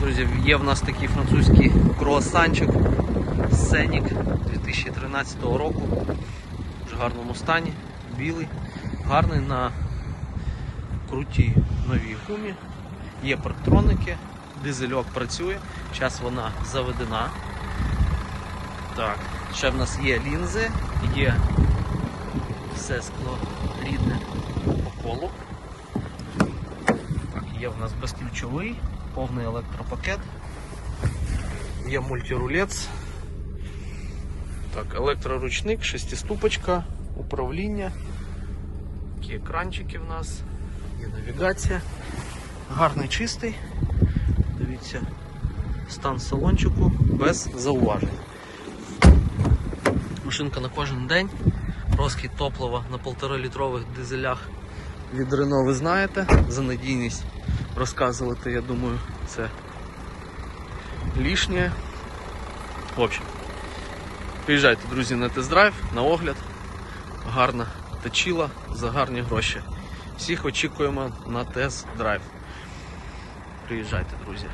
Друзі, є в нас такий французький круасанчик Сенік 2013 року. В гарному стані, білий, гарний на крутій новій гумі. Є парктроники, дизельок працює, зараз вона заведена. Так, ще в нас є лінзи, є все скло рідне по колу. Так, є в нас безключовий, повний електропакет. Є мультирулець. Так, електроручник, шестиступочка, управління. Такі екранчики в нас, є навігація. Гарний чистий. Дивіться, стан салончику без зауважень. Машинка на кожен день. Розхід топлива на 1,5 літрових дизелях від Renault ви знаєте. За надійність розказувати, я думаю, це лішнє. В общем, приїжджайте, друзі, на тест-драйв, на огляд. Гарна точила за гарні гроші. Всіх очікуємо на тест-драйв. Приїжджайте, друзі.